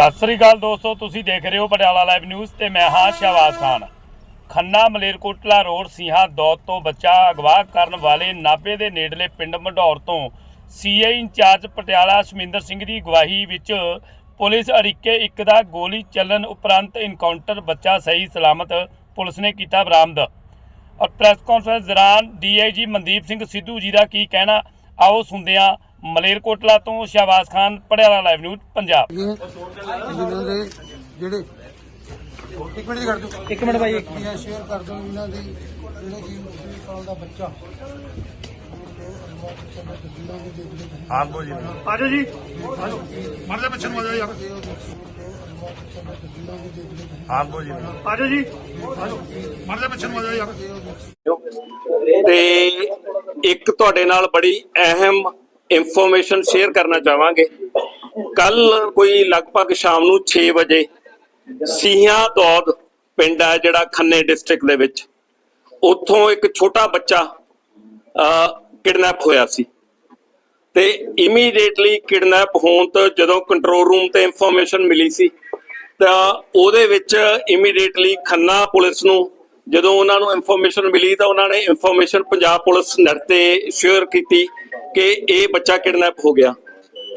ਸਤਿ ਸ੍ਰੀ ਅਕਾਲ ਦੋਸਤੋ, ਤੁਸੀਂ ਦੇਖ ਰਹੇ ਹੋ ਪਟਿਆਲਾ ਲਾਈਵ ਨਿਊਜ਼ ਤੇ ਮੈਂ ਹਾਂ ਸ਼ਹਬਾਜ਼ ਖਾਨ। ਖੰਨਾ ਮਲੇਰਕੋਟਲਾ ਰੋਡ ਸੀਹਾ ਦੌਤ ਤੋਂ ਬੱਚਾ ਅਗਵਾ ਕਰਨ ਵਾਲੇ ਨਾਭੇ ਦੇ ਨੇੜਲੇ ਪਿੰਡ ਮੰਡੌਰ ਤੋਂ ਸੀਆਈ ਇੰਚਾਰਜ ਪਟਿਆਲਾ ਸ਼ਮਿੰਦਰ ਸਿੰਘ ਦੀ ਗਵਾਹੀ ਵਿੱਚ ਪੁਲਿਸ ਅੜਿੱਕੇ ਇੱਕ ਦਾ ਗੋਲੀ ਚੱਲਣ ਉਪਰੰਤ ਇਨਕਾਊਂਟਰ ਬੱਚਾ ਸਹੀ ਸਲਾਮਤ ਪੁਲਿਸ ਨੇ ਕੀਤਾ ਬਰਾਮਦ। ਔਰ ਪ੍ਰੈਸ ਕਾਨਫਰੰਸ ਦੌਰਾਨ ਡੀਆਈਜੀ ਮਨਦੀਪ ਸਿੰਘ ਸਿੱਧੂ ਜੀ ਦਾ ਕੀ ਕਹਿਣਾ, ਆਓ ਸੁਣਦੇ ਹਾਂ ਮਲੇਰਕੋਟਲਾ ਤੋਂ ਸ਼ਹਬਾਜ਼ ਖਾਨ ਪਟਿਆਲਾ ਲਾਈਵ ਨਿਊਜ਼ ਪੰਜਾਬ। ਇਹ ਇਹਨਾਂ ਦੇ ਜਿਹੜੇ ਇੱਕ ਮਿੰਟ ਕਰ ਦਿਓ। ਇੱਕ ਮਿੰਟ ਭਾਈ ਇਹ ਸ਼ੇਅਰ ਕਰ ਦਿਓ ਇਹਨਾਂ ਦੇ ਜਿਹੜੇ ਕਿ 3 ਸਾਲ ਦਾ ਬੱਚਾ। ਆਜੋ ਜੀ। ਆਜੋ ਮਰਦੇ ਪਿੱਛੇ ਨੂੰ ਆਜੋ ਯਾਰ ਆਜੋ ਜੀ। ਆਜੋ ਜੀ। ਆਜੋ ਮਰਦੇ ਪਿੱਛੇ ਨੂੰ ਆਜੋ ਯਾਰ ਤੇ ਇੱਕ ਤੁਹਾਡੇ ਨਾਲ ਬੜੀ ਅਹਿਮ ਇਨਫੋਰਮੇਸ਼ਨ ਸ਼ੇਅਰ ਕਰਨਾ ਚਾਹਾਂਗੇ। ਕੱਲ ਕੋਈ ਲਗਭਗ ਸ਼ਾਮ ਨੂੰ 6 ਵਜੇ ਸੀਹਾਂ ਦੌਦ ਪਿੰਡ ਹੈ ਜਿਹੜਾ ਖੰਨੇ ਡਿਸਟ੍ਰਿਕਟ ਦੇ ਵਿੱਚ। ਉੱਥੋਂ ਇੱਕ ਛੋਟਾ ਬੱਚਾ ਕਿਡਨੈਪ ਹੋਇਆ ਸੀ। ਤੇ ਇਮੀਡੀਏਟਲੀ ਕਿਡਨੈਪ ਹੋਣ ਤੋਂ ਜਦੋਂ ਕੰਟਰੋਲ ਰੂਮ ਤੇ ਇਨਫੋਰਮੇਸ਼ਨ ਮਿਲੀ ਸੀ, ਤਾਂ ਉਹਦੇ ਵਿੱਚ ਇਮੀਡੀਏਟਲੀ ਖੰਨਾ ਪੁਲਿਸ ਨੂੰ ਜਦੋਂ ਉਹਨਾਂ ਨੂੰ ਇਨਫੋਰਮੇਸ਼ਨ ਮਿਲੀ ਤਾਂ ਉਹਨਾਂ ਨੇ ਇਨਫੋਰਮੇਸ਼ਨ ਪੰਜਾਬ ਪੁਲਿਸ ਨੈਟ ਤੇ ਸ਼ੇਅਰ ਕੀਤੀ ਕਿ ਇਹ ਬੱਚਾ ਕਿਡਨੈਪ ਹੋ ਗਿਆ।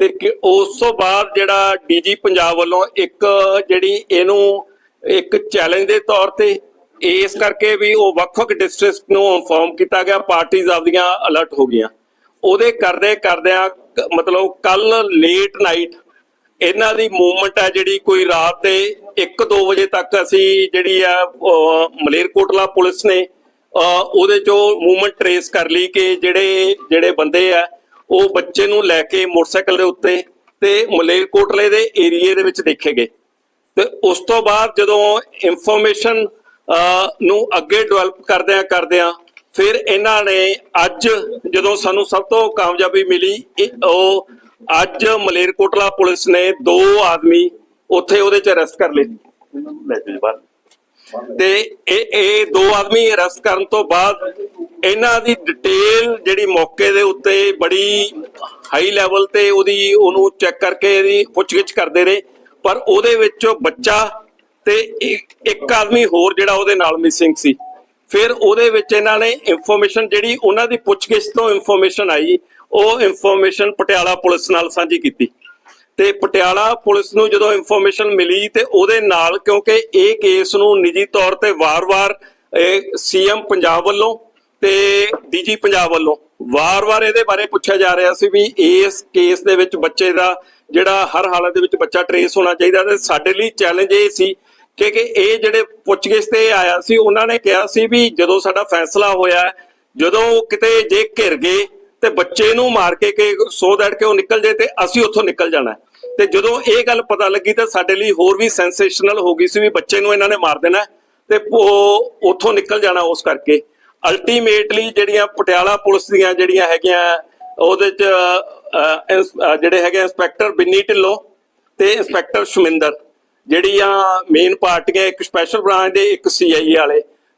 ਤੇ ਉਸ ਤੋਂ ਬਾਅਦ ਜਿਹੜਾ ਡੀਜੀ ਪੰਜਾਬ ਵੱਲੋਂ ਇੱਕ ਜਿਹੜੀ ਇਹਨੂੰ ਇੱਕ ਚੈਲੰਜ ਦੇ ਤੌਰ ਤੇ ਇਸ ਕਰਕੇ ਵੀ ਉਹ ਵੱਖ-ਵੱਖ ਡਿਸਟ੍ਰਿਕਟ ਨੂੰ ਇਨਫੋਰਮ ਕੀਤਾ ਗਿਆ ਪਾਰਟੀਆਂ ਆਪਦੀਆਂ ਅਲਰਟ ਹੋ ਗਈਆਂ। ਉਹਦੇ ਕਰਦੇ ਕਰਦਿਆਂ ਮਤਲਬ ਕੱਲ ਲੇਟ ਨਾਈਟ ਇਹਨਾਂ ਦੀ ਮੂਵਮੈਂਟ ਹੈ ਜਿਹੜੀ ਕੋਈ ਰਾਤ ਦੇ 1-2 ਵਜੇ ਤੱਕ ਅਸੀਂ ਜਿਹੜੀ ਆ ਮਲੇਰਕੋਟਲਾ ਪੁਲਿਸ ਨੇ ਉਹਦੇ ਚੋਂ ਮੂਵਮੈਂਟ ਟਰੇਸ ਕਰ ਲਈ ਕਿ ਜਿਹੜੇ ਜਿਹੜੇ ਬੰਦੇ ਆ, ਉਹ ਬੱਚੇ ਨੂੰ ਲੈ ਕੇ ਮੋਟਰਸਾਈਕਲ ਦੇ ਉੱਤੇ ਤੇ ਮਲੇਰਕੋਟਲੇ ਦੇ ਏਰੀਏ ਦੇ ਵਿੱਚ ਦੇਖੇ ਗਏ। ਤੇ ਉਸ ਤੋਂ ਬਾਅਦ ਜਦੋਂ ਇਨਫੋਰਮੇਸ਼ਨ ਨੂੰ ਅੱਗੇ ਡਿਵੈਲਪ ਕਰਦਿਆਂ ਕਰਦਿਆਂ ਫਿਰ ਇਹਨਾਂ ਨੇ ਅੱਜ ਜਦੋਂ ਸਾਨੂੰ ਸਭ ਤੋਂ ਕਾਮਯਾਬੀ ਮਿਲੀ ਉਹ ਅੱਜ ਮਲੇਰਕੋਟਲਾ ਪੁਲਿਸ ਨੇ ਦੋ ਆਦਮੀ ਉੱਥੇ ਉਹਦੇ ਚ ਅਰੈਸਟ ਕਰ ਲਏ। ਤੇ ਇਹ ਇਹ ਦੋ ਆਦਮੀ ਅਰੈਸਟ ਕਰਨ ਤੋਂ ਬਾਅਦ ਇਹਨਾਂ ਦੀ ਡਿਟੇਲ ਜਿਹੜੀ ਮੌਕੇ ਦੇ ਉੱਤੇ ਬੜੀ ਹਾਈ ਲੈਵਲ ਤੇ ਉਹਦੀ, ਉਹਨੂੰ ਚੈੱਕ ਕਰਕੇ ਇਹਦੀ ਪੁੱਛਗਿੱਛ ਕਰਦੇ ਰਹੇ। ਪਰ ਉਹਦੇ ਵਿੱਚੋਂ ਬੱਚਾ ਤੇ ਇੱਕ ਇੱਕ ਆਦਮੀ ਹੋਰ ਜਿਹੜਾ ਉਹਦੇ ਨਾਲ ਮਿਸਿੰਗ ਸੀ। ਫਿਰ ਉਹਦੇ ਵਿੱਚ ਇਹਨਾਂ ਨੇ ਇਨਫੋਰਮੇਸ਼ਨ ਜਿਹੜੀ ਉਹਨਾਂ ਦੀ ਪੁੱਛਗਿੱਛ ਤੋਂ ਇਨਫੋਰਮੇਸ਼ਨ ਆਈ। ਉਹ ਇਨਫੋਰਮੇਸ਼ਨ ਪਟਿਆਲਾ ਪੁਲਿਸ ਨਾਲ ਸਾਂਝੀ ਕੀਤੀ। ਤੇ ਪਟਿਆਲਾ ਪੁਲਿਸ ਨੂੰ ਜਦੋਂ ਇਨਫੋਰਮੇਸ਼ਨ ਮਿਲੀ ਤੇ ਉਹਦੇ ਨਾਲ ਕਿਉਂਕਿ ਇਹ ਕੇਸ ਨੂੰ ਨਿੱਜੀ ਤੌਰ ਤੇ ਵਾਰ-ਵਾਰ ਸੀਐਮ ਪੰਜਾਬ ਵੱਲੋਂ ਤੇ ਡੀਜੀ ਪੰਜਾਬ ਵੱਲੋਂ ਵਾਰ-ਵਾਰ ਇਹਦੇ ਬਾਰੇ ਪੁੱਛਿਆ ਜਾ ਰਿਹਾ ਸੀ ਵੀ ਇਸ ਕੇਸ ਦੇ ਵਿੱਚ ਬੱਚੇ ਦਾ ਜਿਹੜਾ ਹਰ ਹਾਲਤ ਦੇ ਵਿੱਚ ਬੱਚਾ ਟਰੇਸ ਹੋਣਾ ਚਾਹੀਦਾ ਤੇ ਸਾਡੇ ਲਈ ਚੈਲੰਜ ਇਹ ਸੀ ਕਿ ਕਿ ਇਹ ਜਿਹੜੇ ਪੁੱਛਗਿੱਛ ਤੇ ਆਇਆ ਸੀ, ਉਹਨਾਂ ਨੇ ਕਿਹਾ ਸੀ ਵੀ ਜਦੋਂ ਸਾਡਾ ਫੈਸਲਾ ਹੋਇਆ, ਜਦੋਂ ਕਿਤੇ ਜੇ ਘਿਰ ਗਏ ਤੇ ਬੱਚੇ ਨੂੰ ਮਾਰ ਕੇ ਕਿ ਸੋ ਦੈਟ ਕਿ ਉਹ ਨਿਕਲ ਜੇ ਤੇ ਅਸੀਂ ਉੱਥੋਂ ਨਿਕਲ ਜਾਣਾ ਤੇ ਜਦੋਂ ਇਹ ਗੱਲ ਪਤਾ ਲੱਗੀ ਤਾਂ ਸਾਡੇ ਲਈ ਹੋਰ ਵੀ ਸੈਂਸੇਸ਼ਨਲ ਹੋ ਗਈ ਸੀ ਵੀ ਬੱਚੇ ਨੂੰ ਇਹਨਾਂ ਨੇ ਮਾਰ ਦੇਣਾ ਤੇ ਉਹ ਉੱਥੋਂ ਨਿਕਲ ਜਾਣਾ ਉਸ ਕਰਕੇ। ਅਲਟੀਮੇਟਲੀ ਜਿਹੜੀਆਂ ਪਟਿਆਲਾ ਪੁਲਿਸ ਦੀਆਂ ਜਿਹੜੀਆਂ ਹੈਗੀਆਂ, ਉਹਦੇ ਚ ਜਿਹੜੇ ਹੈਗੇ ਇੰਸਪੈਕਟਰ ਬਿੰਨੀ ਢਿੱਲੋਂ ਤੇ ਇੰਸਪੈਕਟਰ ਸ਼ਮਿੰਦਰ, ਜਿਹੜੀਆਂ ਮੇਨ ਪਾਰਟੀਆਂ ਇੱਕ ਸਪੈਸ਼ਲ ਬ੍ਰਾਂਚ ਦੇ ਇੱਕ ਸੀਆਈਏ ਵਾਲੇ।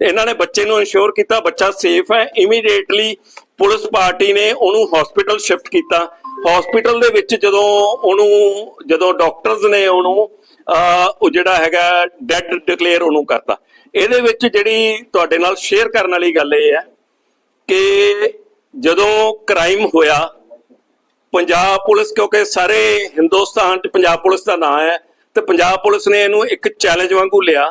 ਇਹਨਾਂ ਨੇ ਬੱਚੇ ਨੂੰ ਇਨਸ਼ੋਰ ਕੀਤਾ, ਬੱਚਾ ਸੇਫ ਹੈ। ਇਮੀਡੀਏਟਲੀ ਪੁਲਿਸ ਪਾਰਟੀ ਨੇ ਉਹਨੂੰ ਹਸਪੀਟਲ ਸ਼ਿਫਟ ਕੀਤਾ। ਹਸਪੀਟਲ ਦੇ ਵਿੱਚ ਜਦੋਂ ਉਹਨੂੰ, ਜਦੋਂ ਡਾਕਟਰਸ ਨੇ ਉਹਨੂੰ ਉਹ ਜਿਹੜਾ ਹੈਗਾ ਡੈਡ ਡਿਕਲੇਅਰ ਉਹਨੂੰ ਕਰਤਾ। ਇਹਦੇ ਵਿੱਚ ਜਿਹੜੀ ਤੁਹਾਡੇ ਨਾਲ ਸ਼ੇਅਰ ਕਰਨ ਵਾਲੀ ਗੱਲ ਇਹ ਹੈ ਕਿ ਜਦੋਂ ਕ੍ਰਾਈਮ ਹੋਇਆ, ਪੰਜਾਬ ਪੁਲਿਸ ਕਿਉਂਕਿ ਸਾਰੇ ਹਿੰਦੁਸਤਾਨ 'ਚ ਪੰਜਾਬ ਪੁਲਿਸ ਦਾ ਨਾਂ ਹੈ, ਤੇ ਪੰਜਾਬ ਪੁਲਿਸ ਨੇ ਇਹਨੂੰ ਇੱਕ ਚੈਲੰਜ ਵਾਂਗੂ ਲਿਆ।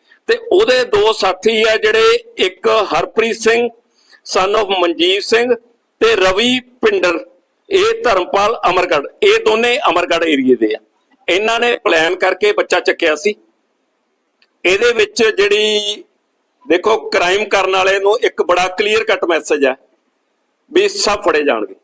ਤੇ ਉਹਦੇ ਦੋ ਸਾਥੀ ਆ ਜਿਹੜੇ ਇੱਕ ਹਰਪ੍ਰੀਤ ਸਿੰਘ ਸਨ of ਮਨਜੀਤ ਸਿੰਘ ਤੇ ਰਵੀ ਪਿੰਡਰ। ਇਹ ਧਰਮਪਾਲ ਅਮਰਗੜ ਇਹ ਦੋਨੇ ਅਮਰਗੜ ਏਰੀਏ ਦੇ ਆ। ਇਹਨਾਂ ਨੇ ਪਲਾਨ ਕਰਕੇ ਬੱਚਾ ਚੱਕਿਆ ਸੀ। ਇਹਦੇ ਵਿੱਚ ਜਿਹੜੀ ਦੇਖੋ ਕ੍ਰਾਈਮ ਕਰਨ ਵਾਲੇ ਨੂੰ ਇੱਕ ਬੜਾ ਕਲੀਅਰ ਕੱਟ ਮੈਸੇਜ ਹੈ ਵੀ ਸਭ ਫੜੇ ਜਾਣਗੇ।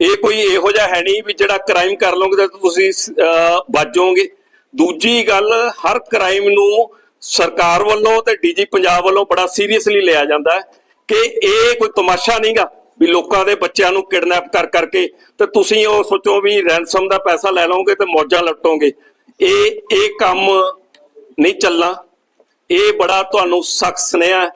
ਇਹ ਕੋਈ ਇਹੋ ਜਿਹਾ ਹੈ ਨਹੀਂ ਵੀ ਜਿਹੜਾ ਕ੍ਰਾਈਮ ਕਰ ਲਓਗੇ ਤਾਂ ਤੁਸੀਂ ਅਹ, ਬਚ ਜਾਓਗੇ। ਦੂਜੀ ਗੱਲ ਹਰ ਕ੍ਰਾਈਮ ਨੂੰ ਸਰਕਾਰ ਵੱਲੋਂ ਤੇ ਡੀਜੀ ਪੰਜਾਬ ਵੱਲੋਂ ਬੜਾ ਸੀਰੀਅਸਲੀ ਲਿਆ ਜਾਂਦਾ ਹੈ ਕਿ ਇਹ ਕੋਈ ਤਮਾਸ਼ਾ ਨਹੀਂਗਾ ਵੀ ਲੋਕਾਂ ਦੇ ਬੱਚਿਆਂ ਨੂੰ ਕਿਡਨੈਪ ਕਰ ਕਰਕੇ ਤੇ ਤੁਸੀਂ ਉਹ ਸੋਚੋ ਵੀ ਰੈਂਸਮ ਦਾ ਪੈਸਾ ਲੈ ਲਓਗੇ ਤੇ ਮੌਜਾਂ ਲੁੱਟੋਗੇ। ਇਹ ਇਹ ਕੰਮ ਨਹੀਂ ਚੱਲਣਾ। ਇਹ ਬੜਾ ਤੁਹਾਨੂੰ ਸਖਤ ਸੁਨੇਹਾ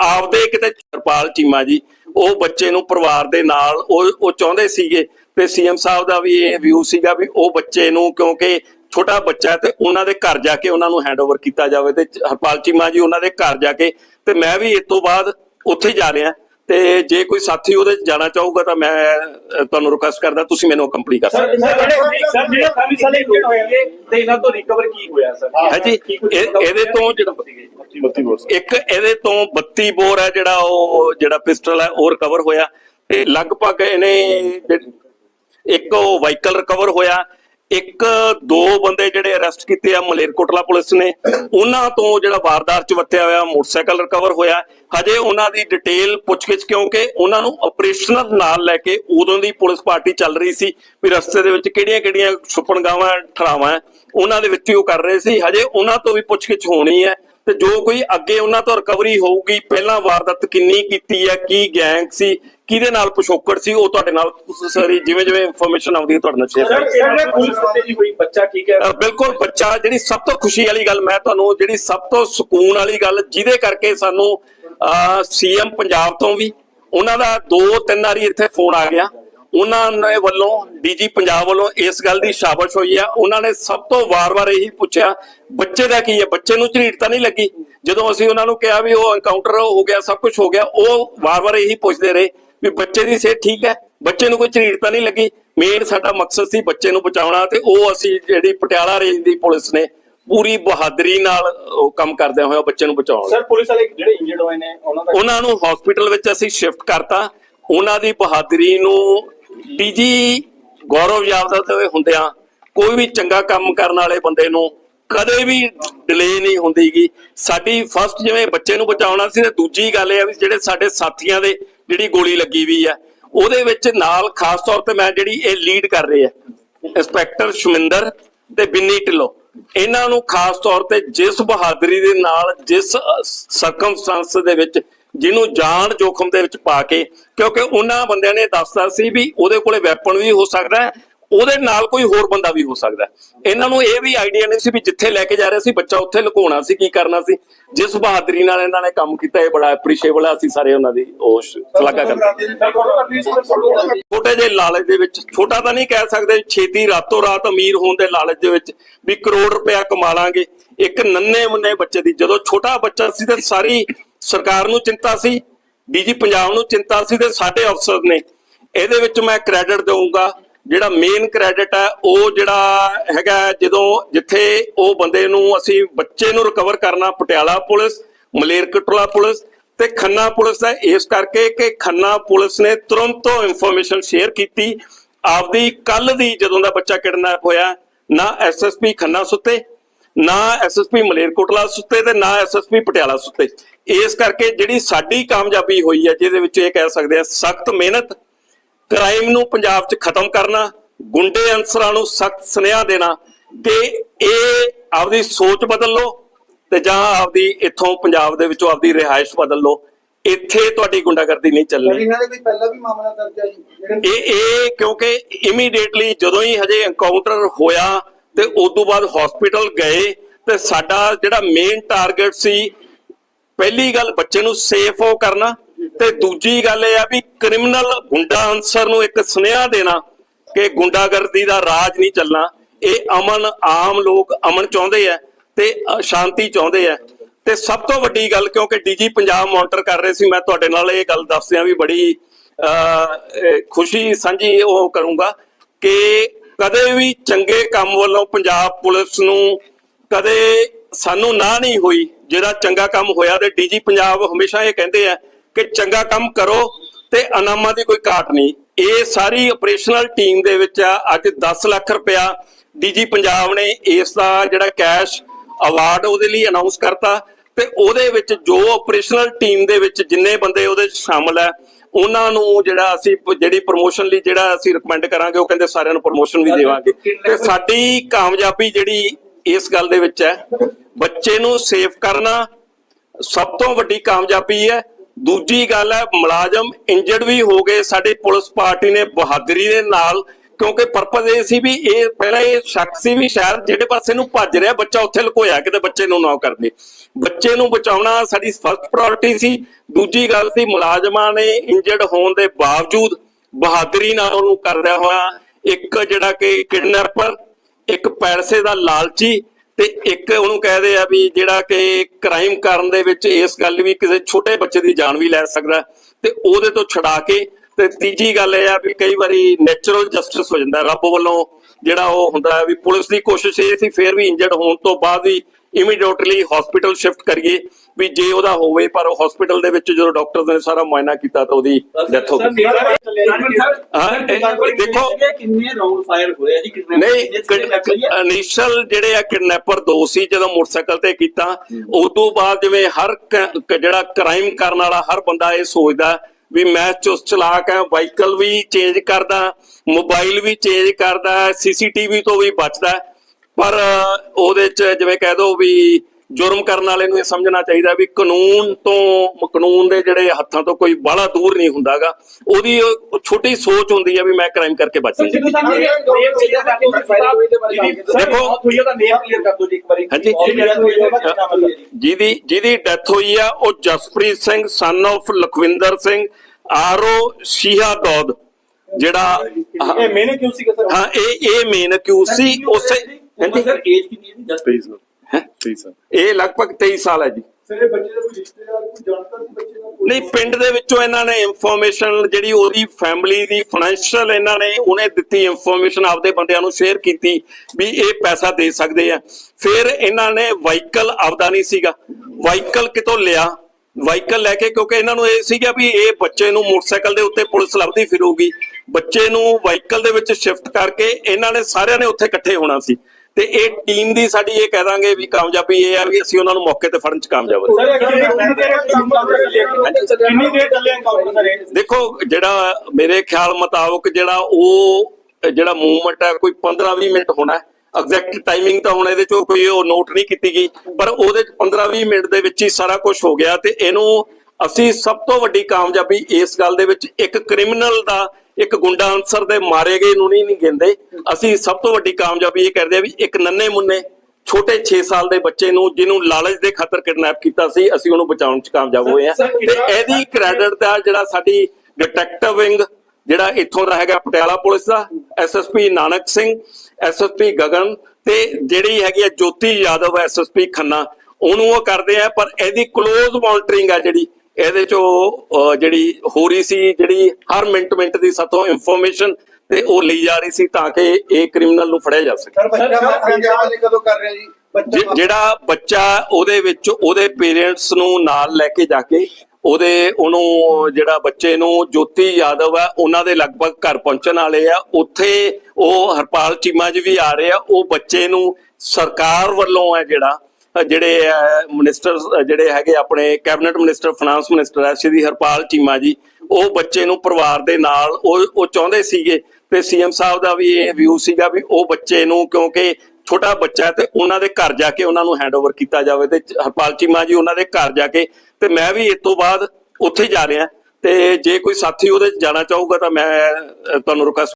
ਆਪਦੇ ਕਿਤੇ ਚਰਪਾਲ ਚੀਮਾ ਜੀ, ਉਹ ਬੱਚੇ ਨੂੰ ਪਰਿਵਾਰ ਦੇ ਨਾਲ ਉਹ ਉਹ ਚਾਹੁੰਦੇ ਸੀਗੇ ਤੇ ਸੀਐਮ ਸਾਹਿਬ ਦਾ ਵੀ ਇਹ ਵਿਊ ਸੀਗਾ ਵੀ ਉਹ ਬੱਚੇ ਨੂੰ ਕਿਉਂਕਿ ਛੋਟਾ ਬੱਚਾ ਹੈ ਤੇ ਉਹਨਾਂ ਦੇ ਘਰ ਜਾ ਕੇ ਉਹਨਾਂ ਨੂੰ ਹੈਂਡਓਵਰ ਕੀਤਾ ਜਾਵੇ ਤੇ ਹਰਪਾਲ ਚੀਮਾ ਜੀ ਉਹਨਾਂ ਦੇ ਘਰ ਜਾ ਕੇ ਤੇ ਮੈਂ ਵੀ ਇਸ ਤੋਂ ਬਾਅਦ ਉੱਥੇ ਜਾ ਰਿਹਾ ਤੇ ਜੇ ਕੋਈ ਸਾਥੀ ਉਹਦੇ 'ਚ ਜਾਣਾ ਚਾਹੂਗਾ ਤਾਂ ਮੈਂ ਤੁਹਾਨੂੰ ਰਿਕੁਐਸਟ ਕਰਦਾ ਤੁਸੀਂ ਮੈਨੂੰ ਕੰਪਨੀ ਕਰ ਸਕਦੇ ਸਰ ਜਿਹੜੇ ਕਾਫੀ ਸਾਲੇ ਇੰਜਰਡ ਹੋਏ ਤੇ ਇਹਨਾਂ ਤੋਂ ਰਿਕਵਰ ਕੀ ਹੋਇਆ ਸਰ? ਹੈ। ਜੀ ਇਹ- ਇਹਦੇ ਤੋਂ ਜਿਹੜਾ ਇੱਕ ਇਹਦੇ ਤੋਂ 32 ਬੋਰ ਹੈ ਜਿਹੜਾ ਉਹ ਜਿਹੜਾ ਪਿਸਟਲ ਹੈ ਉਹ ਰਿਕਵਰ ਹੋਇਆ ਤੇ ਲਗਭਗ ਇਹਨੇ ਇੱਕ ਉਹ ਵਾਹੀਕਲ ਰਿਕਵਰ ਹੋਇਆ ਇੱਕ, ਦੋ ਬੰਦੇ ਜਿਹੜੇ ਅਰੈਸਟ ਕੀਤੇ ਆ ਮਲੇਰਕੋਟਲਾ ਪੁਲਿਸ ਨੇ। ਉਹਨਾਂ ਤੋਂ ਜਿਹੜਾ ਵਾਰਦਾਤ ਚ ਵਰਤਿਆ ਹੋਇਆ, ਮੋਟਰਸਾਈਕਲ ਰਿਕਵਰ ਹੋਇਆ। ਹਜੇ ਉਹਨਾਂ ਦੀ ਡਿਟੇਲ ਪੁੱਛਗਿੱਛ ਕਿਉਂਕਿ ਉਹਨਾਂ ਨੂੰ ਆਪਰੇਸ਼ਨਲ ਨਾਲ ਲੈ ਕੇ ਉਦੋਂ ਦੀ ਪੁਲਿਸ ਪਾਰਟੀ ਚੱਲ ਰਹੀ ਸੀ ਵੀ ਰਸਤੇ ਦੇ ਵਿੱਚ ਕਿਹੜੀਆਂ-ਕਿਹੜੀਆਂ ਛੁਪਣਗਾਵਾਂ ਠਰਾਵਾਂ ਉਹਨਾਂ ਦੇ ਵਿੱਚ ਹੀ ਉਹ ਕਰ ਰਹੇ ਸੀ। ਹਜੇ ਉਹਨਾਂ ਤੋਂ ਵੀ ਪੁੱਛਗਿੱਛ ਹੋਣੀ ਹੈ ਤੇ ਜੋ ਕੋਈ ਅੱਗੇ ਉਹਨਾਂ ਤੋਂ ਰਿਕਵਰੀ ਹੋਊਗੀ, ਪਹਿਲਾਂ ਵਾਰਦਾਤ ਕਿੰਨੀ ਕੀਤੀ ਹੈ, ਕੀ ਗੈਂਗ ਸੀ ਕਿਹਦੇ ਨਾਲ ਪਿਛੋਕੜ ਸੀ? ਉਹ ਤੁਹਾਡੇ ਨਾਲ ਸਾਰੀ ਜਿਵੇਂ ਜਿਵੇਂ ਇਨਫੋਰਮੇਸ਼ਨ ਆਉਂਦੀ ਹੈ ਤੁਹਾਡੇ ਨਾਲ ਸ਼ੇਅਰ ਅ, ਬਿਲਕੁਲ ਬੱਚਾ ਜਿਹੜੀ ਸਭ ਤੋਂ ਖੁਸ਼ੀ ਵਾਲੀ ਗੱਲ ਮੈਂ ਤੁਹਾਨੂੰ ਜਿਹੜੀ ਸਭ ਤੋਂ ਸਕੂਨ ਵਾਲੀ ਗੱਲ ਜਿਹਦੇ ਕਰਕੇ ਸਾਨੂੰ ਸੀਐਮ ਪੰਜਾਬ ਤੋਂ ਵੀ ਉਹਨਾਂ ਦਾ ਦੋ ਤਿੰਨ ਵਾਰੀ ਇੱਥੇ ਫੋਨ ਆ ਗਿਆ। ਉਹਨਾਂ ਨੇ ਵੱਲੋਂ ਡੀਜੀ ਪੰਜਾਬ ਵੱਲੋਂ ਇਸ ਗੱਲ ਦੀ ਸ਼ਾਬਾਸ਼ ਹੋਈ ਆ। ਉਹਨਾਂ ਨੇ ਸਭ ਤੋਂ ਵਾਰ-ਵਾਰ ਇਹੀ ਪੁੱਛਿਆ ਬੱਚੇ ਦਾ ਕੀ ਹੈ? ਬੱਚੇ ਨੂੰ ਝਰੀਟ ਤਾਂ ਨਹੀਂ ਲੱਗੀ? ਜਦੋਂ ਅਸੀਂ ਉਹਨਾਂ ਨੂੰ ਕਿਹਾ ਵੀ ਉਹ ਐਨਕਾਊਂਟਰ ਹੋ ਗਿਆ ਸਭ ਕੁਝ ਹੋ ਗਿਆ ਉਹ ਵਾਰ-ਵਾਰ ਇਹੀ ਪੁੱਛਦੇ ਰਹੇ। ਵੀ ਬੱਚੇ ਦੀ ਸਿਹਤ ਠੀਕ ਹੈ ਬੱਚੇ ਨੂੰ ਕੋਈ ਝਰੀਟ ਤਾਂ ਨਹੀਂ ਲੱਗੀ। ਮੇਨ ਸਾਡਾ ਮਕਸਦ ਸੀ ਬੱਚੇ ਨੂੰ ਬਚਾਉਣਾ ਤੇ ਉਹ ਅਸੀਂ ਜਿਹੜੀ ਪਟਿਆਲਾ ਰੇਂਜ ਦੀ ਪੁਲਿਸ ਨੇ ਪੂਰੀ ਬਹਾਦਰੀ ਨਾਲ ਉਹ ਕੰਮ ਕਰਦਿਆਂ ਹੋਇਆ ਬੱਚੇ ਨੂੰ ਬਚਾਉਣ। ਸਰ ਪੁਲਿਸ ਵਾਲੇ ਜਿਹੜੇ ਇੰਜਰਡ ਹੋਏ ਨੇ ਉਹਨਾਂ ਦਾ ਉਹਨਾਂ ਨੂੰ ਹਸਪੀਟਲ ਵਿੱਚ ਅਸੀਂ ਸ਼ਿਫਟ ਕਰਤਾ। ਉਹਨਾਂ ਦੀ ਬਹਾਦਰੀ ਨੂੰ ਡੀਜੀ ਗੌਰਵ ਯਾਦਵ ਦੇ ਹੁੰਦਿਆਂ ਕੋਈ ਵੀ ਚੰਗਾ ਕੰਮ ਕਰਨ ਵਾਲੇ ਬੰਦੇ ਨੂੰ ਕਦੇ ਵੀ ਡਿਲੇ ਨਹੀਂ ਹੁੰਦੀਗੀ। ਸਾਡੀ ਫਸਟ ਜਿਵੇਂ ਬੱਚੇ ਨੂੰ ਬਚਾਉਣਾ ਸੀ ਤੇ ਦੂਜੀ ਗੱਲ ਇਹ ਆ ਵੀ ਜਿਹੜੇ ਸਾਡੇ ਸਾਥੀਆਂ ਦੇ ਜਿਹੜੀ ਗੋਲੀ ਲੱਗੀ ਵੀ ਆ, ਉਹਦੇ ਵਿੱਚ ਨਾਲ ਖਾਸ ਤੌਰ ਤੇ ਮੈਂ ਜਿਹੜੀ ਇਹ ਲੀਡ ਕਰ ਰਹੀ ਹੈ ਇੰਸਪੈਕਟਰ ਸ਼ਮਿੰਦਰ ਤੇ ਬਿੰਨੀ ਢਿੱਲੋਂ। ਇਹਨਾਂ ਨੂੰ ਖਾਸ ਤੌਰ ਤੇ ਜਿਸ ਬਹਾਦਰੀ ਦੇ ਨਾਲ, ਜਿਸ ਸਰਕਮਸਟੈਂਸ ਦੇ ਵਿੱਚ, ਜਿਹਨੂੰ ਜਾਨ ਜੋਖਮ ਦੇ ਵਿੱਚ ਪਾ ਕੇ, ਕਿਉਂਕਿ ਉਹਨਾਂ ਬੰਦਿਆਂ ਨੇ ਦੱਸਦਾ ਸੀ ਵੀ ਉਹਦੇ ਕੋਲੇ ਵੈਪਨ ਵੀ ਹੋ ਸਕਦਾ ਹੈ ਉਹਦੇ ਨਾਲ ਕੋਈ ਹੋਰ ਬੰਦਾ ਵੀ ਹੋ ਸਕਦਾ ਇਹਨਾਂ ਨੂੰ ਇਹ ਵੀ ਆਈਡੀਆ ਨਹੀਂ ਸੀ ਵੀ ਜਿੱਥੇ ਲੈ ਕੇ ਜਾ ਰਿਹਾ ਸੀ, ਬੱਚਾ ਉੱਥੇ ਲੁਕਾਉਣਾ ਸੀ, ਕੀ ਕਰਨਾ ਸੀ। ਜਿਸ ਬਹਾਦਰੀ ਨਾਲ ਇਹਨਾਂ ਨੇ ਕੰਮ ਕੀਤਾ, ਇਹ ਬੜਾ ਐਪਰੀਸ਼ੀਏਬਲ ਹੈ। ਅਸੀਂ ਸਾਰੇ ਉਹਨਾਂ ਦੀ ਉਹ ਸ਼ਲਾਘਾ ਕਰਦੇ ਛੋਟੇ ਜਿਹੇ ਲਾਲਚ ਦੇ ਵਿੱਚ, ਛੋਟਾ ਤਾਂ ਨਹੀਂ ਕਹਿ ਸਕਦੇ, ਛੇਤੀ ਰਾਤੋਂ ਰਾਤ ਅਮੀਰ ਹੋਣ ਦੇ ਲਾਲਚ ਦੇ ਵਿੱਚ ਵੀ ਕਰੋੜ ਰੁਪਇਆ ਕਮਾ ਲਾਂਗੇ। ਇੱਕ ਨੰਨੇ ਮੁੰਨੇ ਬੱਚੇ ਦੀ, ਜਦੋਂ ਛੋਟਾ ਬੱਚਾ ਸੀ ਤੇ ਸਾਰੀ ਸਰਕਾਰ ਨੂੰ ਚਿੰਤਾ ਸੀ ਡੀਜੀ ਪੰਜਾਬ ਨੂੰ ਚਿੰਤਾ ਸੀ ਤੇ ਸਾਡੇ ਅਫਸਰ ਨੇ। ਇਹਦੇ ਵਿੱਚ ਮੈਂ ਕ੍ਰੈਡਿਟ ਦਊਂਗਾ। ਜਿਹੜਾ ਮੇਨ ਕ੍ਰੈਡਿਟ ਹੈ, ਉਹ ਜਿਹੜਾ ਹੈਗਾ ਜਦੋਂ ਜਿੱਥੇ ਉਹ ਬੰਦੇ ਨੂੰ ਅਸੀਂ ਬੱਚੇ ਨੂੰ ਰਿਕਵਰ ਕਰਨਾ, ਪਟਿਆਲਾ ਪੁਲਿਸ ਮਲੇਰਕੋਟਲਾ ਪੁਲਿਸ ਤੇ ਖੰਨਾ ਪੁਲਿਸ ਦਾ ਇਸ ਕਰਕੇ ਕਿ ਖੰਨਾ ਪੁਲਿਸ ਨੇ ਤੁਰੰਤ ਉਹ ਇਨਫੋਰਮੇਸ਼ਨ ਸ਼ੇਅਰ ਕੀਤੀ। ਆਪਦੀ ਕੱਲ ਦੀ ਜਦੋਂ ਦਾ ਬੱਚਾ ਕਿਡਨੈਪ ਹੋਇਆ, ਨਾ ਐਸਐਸਪੀ ਖੰਨਾ ਸੁੱਤੇ, ਨਾ ਐਸਐਸਪੀ ਮਲੇਰਕੋਟਲਾ ਸੁੱਤੇ ਤੇ ਨਾ ਐਸਐਸਪੀ ਪਟਿਆਲਾ ਸੁੱਤੇ। ਇਸ ਕਰਕੇ ਜਿਹੜੀ ਸਾਡੀ ਕਾਮਯਾਬੀ ਹੋਈ ਹੈ, ਜਿਹਦੇ ਵਿੱਚ ਇਹ ਕਹਿ ਸਕਦੇ ਆ ਸਖਤ ਮਿਹਨਤ ਕ੍ਰਾਈਮ ਨੂੰ ਪੰਜਾਬ 'ਚ ਖਤਮ ਕਰਨਾ ਗੁੰਡੇ ਅਨਸਰਾਂ ਨੂੰ ਸਖਤ ਸੁਨੇਹਾ ਦੇਣਾ ਕਿ ਇਹ ਆਪਦੀ ਸੋਚ ਬਦਲ ਲਓ ਤੇ ਜਾਂ ਆਪਦੀ ਇੱਥੋਂ ਪੰਜਾਬ ਦੇ ਵਿੱਚੋਂ ਆਪਦੀ ਰਿਹਾਇਸ਼ ਬਦਲ ਲਓ। ਇੱਥੇ ਤੁਹਾਡੀ ਗੁੰਡਾਗਰਦੀ ਨਹੀਂ ਚੱਲਣੀ। ਇਹਨਾਂ ਦੇ ਕੋਈ ਪਹਿਲਾਂ ਵੀ ਮਾਮਲਾ ਦਰਜ ਹੈ ਜੀ। ਜਿਹੜੇ ਇਹ ਇਹ ਕਿਉਂਕਿ ਇਮੀਡੀਏਟਲੀ ਜਦੋਂ ਹੀ ਹਜੇ ਐਨਕਾਊਂਟਰ ਹੋਇਆ ਤੇ ਉਸ ਤੋਂ ਬਾਅਦ ਹਸਪੀਟਲ ਗਏ ਤੇ ਸਾਡਾ ਜਿਹੜਾ ਮੇਨ ਟਾਰਗੇਟ ਸੀ ਪਹਿਲੀ ਗੱਲ ਬੱਚੇ ਨੂੰ ਸੇਫ ਉਹ ਕਰਨਾ ਤੇ ਦੂਜੀ ਗੱਲ ਇਹ ਆ ਵੀ ਕ੍ਰਿਮੀਨਲ ਗੁੰਡਾ ਅਨਸਰ ਨੂੰ ਇੱਕ ਸੁਨੇਹਾ ਦੇਣਾ ਕਿ ਗੁੰਡਾਗਰਦੀ ਦਾ ਰਾਜ ਨਹੀਂ ਚੱਲਣਾ। ਇਹ ਅਮਨ ਆਮ ਲੋਕ ਅਮਨ ਚਾਹੁੰਦੇ ਆ ਤੇ ਸ਼ਾਂਤੀ ਚਾਹੁੰਦੇ ਆ। ਤੇ ਸਭ ਤੋਂ ਵੱਡੀ ਗੱਲ ਕਿਉਂਕਿ ਡੀਜੀ ਪੰਜਾਬ ਮੋਨਿਟਰ ਕਰ ਰਹੇ ਸੀ ਮੈਂ ਤੁਹਾਡੇ ਨਾਲ ਇਹ ਗੱਲ ਦੱਸਦਿਆਂ ਵੀ ਬੜੀ ਅ, ਖੁਸ਼ੀ ਸਾਂਝੀ ਉਹ ਕਰੂੰਗਾ ਕਿ ਕਦੇ ਵੀ ਚੰਗੇ ਕੰਮ ਵੱਲੋਂ ਪੰਜਾਬ ਪੁਲਿਸ ਨੂੰ ਕਦੇ ਸਾਨੂੰ ਨਾ ਨਹੀਂ ਹੋਈ। ਜਿਹੜਾ ਚੰਗਾ ਕੰਮ ਹੋਇਆ ਤੇ ਡੀਜੀ ਪੰਜਾਬ ਹਮੇਸ਼ਾ ਇਹ ਕਹਿੰਦੇ ਆ ਕਿ ਚੰਗਾ ਕੰਮ ਕਰੋ ਤੇ ਅਨਾਮਾਂ ਦੀ ਕੋਈ ਘਾਟ ਨਹੀਂ। ਇਹ ਸਾਰੀ ਆਪਰੇਸ਼ਨਲ ਟੀਮ ਦੇ ਵਿੱਚ ਆ ਅੱਜ 10 ਲੱਖ ਰੁਪਇਆ ਡੀਜੀ ਪੰਜਾਬ ਨੇ ਇਸ ਦਾ ਜਿਹੜਾ ਕੈਸ਼ ਅਵਾਰਡ ਉਹਦੇ ਲਈ ਅਨਾਉਂਸ ਕਰਤਾ ਤੇ ਉਹਦੇ ਵਿੱਚ ਜੋ ਆਪਰੇਸ਼ਨਲ ਟੀਮ ਦੇ ਵਿੱਚ ਜਿੰਨੇ ਬੰਦੇ ਉਹਦੇ ਸ਼ਾਮਲ ਹੈ ਉਹਨਾਂ ਨੂੰ ਜਿਹੜਾ ਅਸੀਂ ਜਿਹੜੀ ਪ੍ਰੋਮੋਸ਼ਨ ਲਈ ਜਿਹੜਾ ਅਸੀਂ ਰეკਮੈਂਡ ਕਰਾਂਗੇ ਉਹ ਕਹਿੰਦੇ ਸਾਰਿਆਂ ਨੂੰ ਪ੍ਰੋਮੋਸ਼ਨ ਵੀ ਦੇਵਾਂਗੇ। ਤੇ ਸਾਡੀ ਕਾਮਯਾਬੀ ਜਿਹੜੀ ਇਸ ਗੱਲ ਦੇ ਵਿੱਚ ਹੈ ਬੱਚੇ ਨੂੰ ਸੇਫ ਕਰਨਾ ਸਭ ਤੋਂ ਵੱਡੀ ਕਾਮਯਾਬੀ ਹੈ ਦੂਜੀ ਗੱਲ ਹੈ, ਮੁਲਾਜ਼ਮ ਇੰਜਰਡ ਵੀ ਹੋ ਗਏ। ਸਾਡੀ ਪੁਲਿਸ ਪਾਰਟੀ ਨੇ ਬਹਾਦਰੀ ਦੇ ਨਾਲ, ਕਿਉਂਕਿ ਪਰਪਸ ਇਹ ਸੀ ਵੀ ਇਹ ਪਹਿਲਾਂ ਇਹ ਸ਼ੱਕ ਸੀ ਵੀ ਸ਼ਾਇਦ ਜਿਹੜੇ ਪਾਸੇ ਨੂੰ ਭੱਜ ਰਿਹਾ, ਬੱਚਾ ਉੱਥੇ ਲੁਕੋਇਆ, ਕਿਤੇ ਬੱਚੇ ਨੂੰ ਨਾ ਕਰਦੇ ਬੱਚੇ ਨੂੰ ਬਚਾਉਣਾ ਸਾਡੀ ਫਸਟ ਪ੍ਰਾਇੋਰਟੀ ਸੀ। ਦੂਜੀ ਗੱਲ ਸੀ, ਮੁਲਾਜ਼ਮਾਂ ਨੇ ਇੰਜਰਡ ਹੋਣ ਦੇ ਬਾਵਜੂਦ ਬਹਾਦਰੀ ਨਾਲ ਉਹਨੂੰ ਕਰਦਿਆ ਹੋਇਆ। ਇੱਕ ਜਿਹੜਾ ਕਿ ਕਿਡਨੈਪਰ, ਇੱਕ ਪੈਸੇ ਦਾ ਲਾਲਚੀ ਤੇ ਇੱਕ ਉਹਨੂੰ ਕਹਦੇ ਆ ਵੀ ਜਿਹੜਾ ਕਿ ਕ੍ਰਾਈਮ ਕਰਨ ਦੇ ਵਿੱਚ ਇਸ ਗੱਲ ਵੀ ਕਿਸੇ ਛੋਟੇ ਬੱਚੇ ਦੀ ਜਾਨ ਵੀ ਲੈ ਸਕਦਾ ਤੇ ਉਹਦੇ ਤੋਂ ਛੁਡਾ ਕੇ ਤੇ ਤੀਜੀ ਗੱਲ ਇਹ ਆ ਵੀ ਕਈ ਵਾਰੀ ਨੈਚੁਰਲ ਜਸਟਿਸ ਹੋ ਜਾਂਦਾ ਰੱਬ ਵੱਲੋਂ ਜਿਹੜਾ ਉਹ ਹੁੰਦਾ ਵੀ ਪੁਲਿਸ ਦੀ ਕੋਸ਼ਿਸ਼ ਇਹ ਸੀ ਫੇਰ ਵੀ ਇੰਜਰਡ ਹੋਣ ਤੋਂ ਬਾਅਦ ਵੀ ਇਮੀਡੀਏਟਲੀ ਹਸਪੀਟਲ ਸ਼ਿਫਟ ਕਰੀਏ। ਵੀ ਜੇ ਉਹਦਾ ਹੋਵੇ ਪਰ ਉਹ ਹਸਪੀਟਲ ਦੇ ਵਿੱਚ ਜਦੋਂ ਡਾਕਟਰਸ ਨੇ ਸਾਰਾ ਮੁਆਇਨਾ ਕੀਤਾ ਤਾਂ ਉਹਦੀ ਡੈਥ ਹੋ ਗਈ। ਹਾਂ, ਦੇਖੋ ਕਿੰਨੇ ਰਾਉਂਡ ਫਾਇਰ ਹੋਏ ਆ ਜੀ ਕਿੰਨੇ ਨਹੀਂ ਇਨੀਸ਼ੀਅਲ ਜਿਹੜੇ ਆ ਕਿਡਨੈਪਰ ਦੋ ਸੀ ਜਦੋਂ ਮੋਟਰਸਾਈਕਲ ਤੇ ਕੀਤਾ ਉਸ ਤੋਂ ਬਾਅਦ ਜਿਵੇਂ ਹਰ ਜਿਹੜਾ ਕ੍ਰਾਈਮ ਕਰਨ ਵਾਲਾ ਹਰ ਬੰਦਾ ਇਹ ਸੋਚਦਾ ਵੀ ਮੈਂ ਚੁਸਤ ਚਲਾਕ ਆ ਵਾਹੀਕਲ ਵੀ ਚੇਂਜ ਕਰਦਾ ਮੋਬਾਈਲ ਵੀ ਚੇਂਜ ਕਰਦਾ ਸੀਸੀਟੀਵੀ ਤੋਂ ਵੀ ਬਚਦਾ ਪਰ ਉਹਦੇ ਚ ਜਿਵੇਂ ਕਹਿ ਦੋ ਵੀ ਜੁਰਮ ਕਰਨ ਵਾਲੇ ਨੂੰ ਇਹ ਸਮਝਣਾ ਚਾਹੀਦਾ ਵੀ ਕਾਨੂੰਨ ਤੋਂ ਕਾਨੂੰਨ ਦੇ ਜਿਹੜੇ ਹੱਥਾਂ ਤੋਂ ਕੋਈ ਬਾਹਲਾ ਦੂਰ ਨਹੀਂ ਹੁੰਦਾਗਾ। ਉਹਦੀ ਉਹ ਛੋਟੀ ਸੋਚ ਹੁੰਦੀ ਆ ਵੀ ਮੈਂ ਕ੍ਰਾਈਮ ਕਰਕੇ ਬਚ ਜਾਵਾਂ ਦੇਖੋ ਹੋਈ ਉਹਦਾ ਨੇਮ ਕਲੀਅਰ ਕਰ ਦਿਓ ਜੀ ਇੱਕ ਵਾਰੀ। ਹਾਂਜੀ। ਜਿਹਦੀ ਜਿਹਦੀ ਡੈਥ ਹੋਈ ਆ ਉਹ Jaspreet Singh son of Lakhwinder Singh RO Siha Daud ਜਿਹੜਾ ਇਹ ਮੈਨੇ ਕਿਉਂ ਸੀ ਸਰ? ਹਾਂ ਇਹ ਇਹ ਮੇਨ ਕਿਊਸੀ ਉਸੇ ਹਾਂਜੀ। ਸਰ ਏਜ ਕਿੰਨੀ ਹੈ ਜੀ? ਜਸਟ ਹੈਂ? ਇਹ ਲਗਭਗ 23 ਸਾਲ ਹੈ ਜੀ। ਸਰ ਇਹ ਬੱਚੇ ਦਾ ਕੋਈ ਰਿਸ਼ਤੇਦਾਰ ਕੋਈ ਜਾਣਦਾ ਸੀ ਬੱਚੇ ਦਾ ਕੋਈ? ਨਹੀਂ ਪਿੰਡ ਦੇ ਵਿੱਚੋਂ ਇਹਨਾਂ ਨੇ ਇਨਫੋਰਮੇਸ਼ਨ ਜਿਹੜੀ ਉਹਦੀ ਫੈਮਿਲੀ ਦੀ ਫਾਈਨੈਂਸ਼ੀਅਲ ਇਹਨਾਂ ਨੇ ਉਹਨੇ ਦਿੱਤੀ ਇਨਫੋਰਮੇਸ਼ਨ ਆਪਦੇ ਬੰਦਿਆਂ ਨੂੰ ਸ਼ੇਅਰ ਕੀਤੀ ਵੀ ਇਹ ਪੈਸਾ ਦੇ ਸਕਦੇ ਆ। ਫਿਰ ਇਹਨਾਂ ਨੇ ਵਾਹੀਕਲ ਆਪਦਾ ਨਹੀਂ ਸੀਗਾ। ਵਾਹੀਕਲ ਕਿਤੋਂ ਲਿਆ? ਵਾਹੀਕਲ ਲੈ ਕੇ ਕਿਉਂਕਿ ਇਹਨਾਂ ਨੂੰ ਇਹ ਸੀਗਾ ਵੀ ਇਹ ਬੱਚੇ ਨੂੰ ਮੋਟਰਸਾਈਕਲ ਦੇ ਉੱਤੇ ਪੁਲਿਸ ਲੱਭਦੀ ਫਿਰੂਗੀ। ਬੱਚੇ ਨੂੰ ਵਾਹੀਕਲ ਦੇ ਵਿੱਚ ਸ਼ਿਫਟ ਕਰਕੇ ਇਹਨਾਂ ਨੇ ਸਾਰਿਆਂ ਨੇ ਉੱਥੇ ਇਕੱਠੇ ਹੋਣਾ ਸੀ। ਤੇ ਇਹ ਟੀਮ ਦੀ ਸਾਡੀ ਇਹ ਕਹਿ ਦਾਂਗੇ ਵੀ ਕਾਮਯਾਬੀ ਇਹ ਆ ਵੀ ਅਸੀਂ ਉਹਨਾਂ ਨੂੰ ਮੌਕੇ ਤੇ ਫੜਨ ਚ ਕਾਮਯਾਬ ਹੋਏ ਦੇਖੋ ਜਿਹੜਾ ਮੇਰੇ ਖਿਆਲ ਮੁਤਾਬਕ ਜਿਹੜਾ ਉਹ ਜਿਹੜਾ ਮੂਵਮੈਂਟ ਹੈ ਕੋਈ 15-20 ਮਿੰਟ ਹੋਣਾ ਐਗਜ਼ੈਕਟ ਟਾਈਮਿੰਗ ਤਾਂ ਹੁਣ ਇਹਦੇ ਚੋਂ ਕੋਈ ਉਹ ਨੋਟ ਨਹੀਂ ਕੀਤੀ ਗਈ ਪਰ ਉਹਦੇ ਚ 15-20 ਮਿੰਟ ਦੇ ਵਿੱਚ ਹੀ ਸਾਰਾ ਕੁਝ ਹੋ ਗਿਆ ਤੇ ਇਹਨੂੰ ਅਸੀਂ ਸਭ ਤੋਂ ਵੱਡੀ ਕਾਮਯਾਬੀ ਇਸ ਗੱਲ ਦੇ ਵਿੱਚ ਇੱਕ ਕ੍ਰਿਮੀਨਲ ਦਾ ਇੱਕ ਗੁੰਡਾ ਅਨਸਰ ਦੇ ਮਾਰੇ ਗਏ ਨੂੰ ਨਹੀਂ ਗਿੰਦੇ ਅਸੀਂ ਸਭ ਤੋਂ ਵੱਡੀ ਕਾਮਯਾਬੀ ਇਹ ਕਰਦੇ ਆ ਵੀ ਇੱਕ ਨੰਨੇ ਮੁੰਨੇ ਛੋਟੇ 6 ਸਾਲ ਦੇ ਬੱਚੇ ਨੂੰ ਜਿਹਨੂੰ ਲਾਲਚ ਦੇ ਖਾਤਰ ਕਿਡਨੈਪ ਕੀਤਾ ਸੀ ਅਸੀਂ ਉਹਨੂੰ ਬਚਾਉਣ 'ਚ ਕਾਮਯਾਬ ਹੋਏ ਆ ਤੇ ਇਹਦੀ ਕ੍ਰੈਡਿਟ ਦਾ ਜਿਹੜਾ ਸਾਡੀ ਡਿਟੈਕਟਿਵ ਵਿੰਗ ਜਿਹੜਾ ਇੱਥੋਂ ਦਾ ਹੈਗਾ ਪਟਿਆਲਾ ਪੁਲਿਸ ਦਾ ਐਸਐਸਪੀ ਨਾਨਕ ਸਿੰਘ ਐਸਐਸਪੀ ਗਗਨ ਤੇ ਜਿਹੜੀ ਹੈਗੀ ਆ ਜੋਤੀ ਯਾਦਵ ਐਸਐਸਪੀ ਖੰਨਾ ਉਹਨੂੰ ਉਹ ਕਰਦੇ ਆ ਪਰ ਇਹਦੀ ক্লোਜ਼ ਮੋਨਿਟਰਿੰਗ ਆ ਜਿਹੜੀ ਇਹਦੇ ਚੋਂ ਜਿਹੜੀ ਹੋ ਰਹੀ ਸੀ ਜਿਹੜੀ ਹਰ ਮਿੰਟ ਮਿੰਟ ਦੀ ਸਾਥੋਂ ਇਨਫੋਰਮੇਸ਼ਨ ਤੇ ਉਹ ਲਈ ਜਾ ਰਹੀ ਸੀ ਤਾਂ ਕਿ ਇਹ ਕ੍ਰਿਮੀਨਲ ਨੂੰ ਫੜਿਆ ਜਾ ਸਕੇ। ਸਰ ਬੱਚਾ ਮਾਪੇ ਕਦੋਂ ਕਰ ਰਿਹਾ ਜੀ? ਬੱਚਾ ਜਿ- ਜਿਹੜਾ ਬੱਚਾ ਉਹਦੇ ਵਿੱਚ ਉਹਦੇ ਪੇਰੈਂਟਸ ਨੂੰ ਨਾਲ ਲੈ ਕੇ ਜਾ ਕੇ ਉਹਦੇ ਉਹਨੂੰ ਜਿਹੜਾ ਬੱਚੇ ਨੂੰ ਜੋਤੀ ਯਾਦਵ ਹੈ ਉਹਨਾਂ ਦੇ ਲਗਭਗ ਘਰ ਪਹੁੰਚਣ ਵਾਲੇ ਆ ਉੱਥੇ ਉਹ ਹਰਪਾਲ ਚੀਮਾ ਜੀ ਵੀ ਆ ਰਹੇ ਆ ਉਹ ਬੱਚੇ ਨੂੰ ਸਰਕਾਰ ਵੱਲੋਂ ਹੈ ਜਿਹੜਾ ਜਿਹੜੇ ਮਿਨਿਸਟਰ ਜਿਹੜੇ ਹੈਗੇ ਆਪਣੇ ਕੈਬਨਿਟ ਮਿਨਿਸਟਰ ਫਾਈਨਾਂਸ ਮਿਨਿਸਟਰ ਹੈ ਸ਼੍ਰੀ ਹਰਪਾਲ ਚੀਮਾ ਜੀ, ਉਹ ਬੱਚੇ ਨੂੰ ਪਰਿਵਾਰ ਦੇ ਨਾਲ ਉਹ ਉਹ ਚਾਹੁੰਦੇ ਸੀਗੇ ਤੇ ਸੀਐਮ ਸਾਹਿਬ ਦਾ ਵੀ ਇਹ ਵਿਊ ਸੀਗਾ ਵੀ ਉਹ ਬੱਚੇ ਨੂੰ ਕਿਉਂਕਿ ਛੋਟਾ ਬੱਚਾ ਹੈ ਤੇ ਉਹਨਾਂ ਦੇ ਘਰ ਜਾ ਕੇ ਉਹਨਾਂ ਨੂੰ ਹੈਂਡਓਵਰ ਕੀਤਾ ਜਾਵੇ ਤੇ ਹਰਪਾਲ ਚੀਮਾ ਜੀ ਉਹਨਾਂ ਦੇ ਘਰ ਜਾ ਕੇ ਤੇ ਮੈਂ ਵੀ ਇਸ ਤੋਂ ਬਾਅਦ ਉੱਥੇ ਜਾ ਰਿਹਾ ਤੇ ਜੇ ਕੋਈ ਸਾਥੀ ਉਹਦੇ ਚ ਜਾਣਾ ਚਾਹੂਗਾ ਤਾਂ ਮੈਂ ਤੁਹਾਨੂੰ ਰਿਕਵੈਸਟ